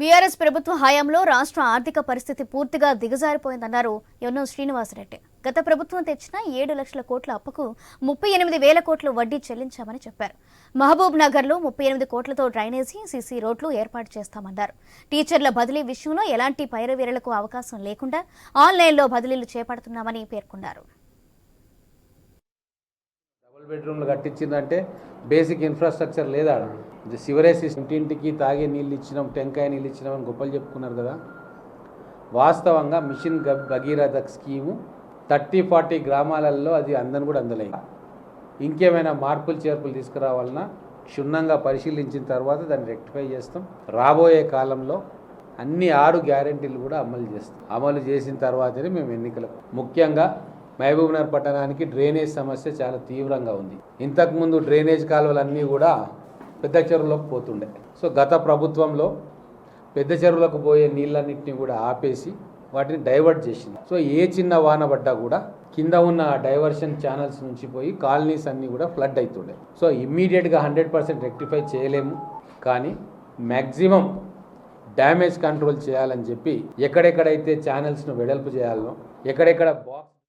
BRS ప్రభుత్వ హయాంలో రాష్ట్ర ఆర్థిక పరిస్థితి పూర్తిగా దిగజారిపోయిందన్నారు ఎన్నో శ్రీనివాసరెడ్డి. గత ప్రభుత్వం తెచ్చిన ఏడు లక్షల కోట్ల అప్పుకు ముప్పై ఎనిమిది వేల కోట్లు వడ్డీ చెల్లించామని చెప్పారు. మహబూబ్ నగర్లో ముప్పై ఎనిమిది కోట్లతో డ్రైనేజీ సీసీ రోడ్లు ఏర్పాటు చేస్తామన్నారు. టీచర్ల బదిలీ విషయంలో ఎలాంటి పైరవీరలకు అవకాశం లేకుండా ఆన్లైన్లో బదిలీలు చేపడుతున్నామని పేర్కొన్నారు. బెడ్రూమ్లు కట్టించిందంటే బేసిక్ ఇన్ఫ్రాస్ట్రక్చర్ లేదా సివరేజ్ సిస్టమ్ ఇంటింటికి తాగే నీళ్ళు ఇచ్చినాం టెంకాయ నీళ్ళు ఇచ్చినాం అని గొప్పలు చెప్పుకున్నారు కదా. వాస్తవంగా mission Bhagiratha scheme thirty forty గ్రామాలలో అది అందని కూడా అందలేదు ఇంకేమైనా మార్పులు చేర్పులు తీసుకురావాలన్నా క్షుణ్ణంగా పరిశీలించిన తర్వాత దాన్ని రెక్టిఫై చేస్తాం. రాబోయే కాలంలో అన్ని ఆరు గ్యారెంటీలు కూడా అమలు చేస్తాం. అమలు చేసిన తర్వాతనే మేము ఎన్నికలకు ముఖ్యంగా మహబూబ్నగర్ పట్టణానికి డ్రైనేజ్ సమస్య చాలా తీవ్రంగా ఉంది. ఇంతకుముందు డ్రైనేజ్ కాలువలన్నీ కూడా పెద్ద చెరువులోకి పోతుండే. సో గత ప్రభుత్వంలో పెద్ద చెరువులకు పోయే నీళ్ళన్నింటినీ కూడా ఆపేసి వాటిని డైవర్ట్ చేసింది. సో ఏ చిన్న వాన పడ్డా కూడా కింద ఉన్న డైవర్షన్ ఛానల్స్ నుంచి పోయి కాలనీస్ అన్నీ కూడా ఫ్లడ్ అవుతుండే సో ఇమ్మీడియట్గా హండ్రెడ్ పర్సెంట్ రెక్టిఫై చేయలేము. కానీ మ్యాక్సిమం డ్యామేజ్ కంట్రోల్ చేయాలని చెప్పి ఎక్కడెక్కడైతే ఛానల్స్ను వెడల్పు చేయాలనో ఎక్కడెక్కడ బాక్స్